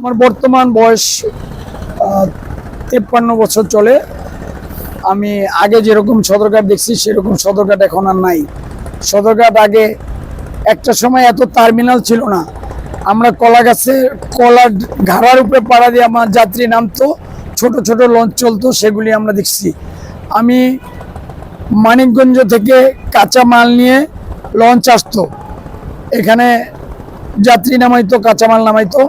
আমার বর্তমান বয়স তেপ্পান্ন বছর চলে। আমি আগে যেরকম সদরঘাট দেখছি, সেরকম সদরঘাট এখন আর নাই। সদরঘাট আগে একটা সময় এত টার্মিনাল ছিল না। আমরা কলা গাছে কলা ঘাড়ার উপরে পাড়া দিয়ে আমার যাত্রী নামতো, ছোট ছোট লঞ্চ চলতো, সেগুলি আমরা দেখছি। আমি মানিকগঞ্জ থেকে কাঁচা মাল নিয়ে লঞ্চ আসতো। এখানে যাত্রী নামাইতো কাঁচামাল নামাইতো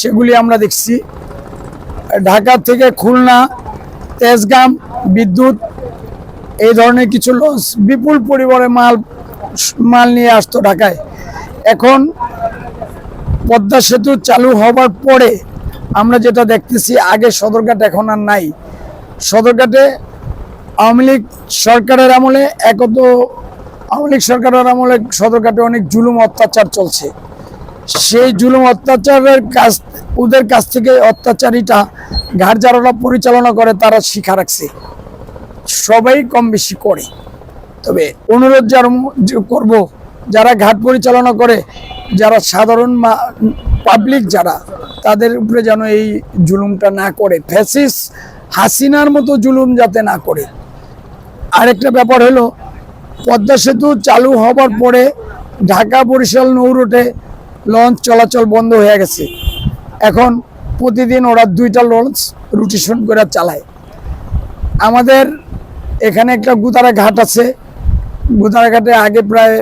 সেগুলি আমরা দেখছি। ঢাকা থেকে খুলনা, তেজগাম, বিদ্যুৎ, এই ধরনের কিছু লঞ্চ, বিপুল পরিমাণে মাল মাল নিয়ে আসতো ঢাকায়। এখন পদ্মা সেতু চালু হবার পরে আমরা যেটা দেখতেছি, আগে সদরঘাট এখন আর নাই। সদরঘাটে আওয়ামী লীগ সরকারের আমলে একত, আওয়ামী লীগ সরকারের আমলে সদরঘাটে অনেক জুলুম, অত্যাচার চলছে। সেই জুলুম অত্যাচারের কাজ ওদের কাছ থেকে অত্যাচারীটা ঘাট যারা পরিচালনা করে, তারা শিখা রাখছে। সবাই কম বেশি করে। তবে অনুরোধ যার করব, যারা ঘাট পরিচালনা করে, যারা সাধারণ পাবলিক যারা, তাদের উপরে যেন এই জুলুমটা না করে। ফ্যাসিস হাসিনার মতো জুলুম যাতে না করে। আরেকটা ব্যাপার হলো, পদ্মা সেতু চালু হবার পরে ঢাকা বরিশাল নৌ রুটে লঞ্চ চলাচল বন্ধ হয়ে গেছে। এখন প্রতিদিন ওরা দুইটা লঞ্চ রুটেশন করে চালায়। আমাদের এখানে একটা গুতারা ঘাট আছে। গুতারা ঘাটে আগে প্রায়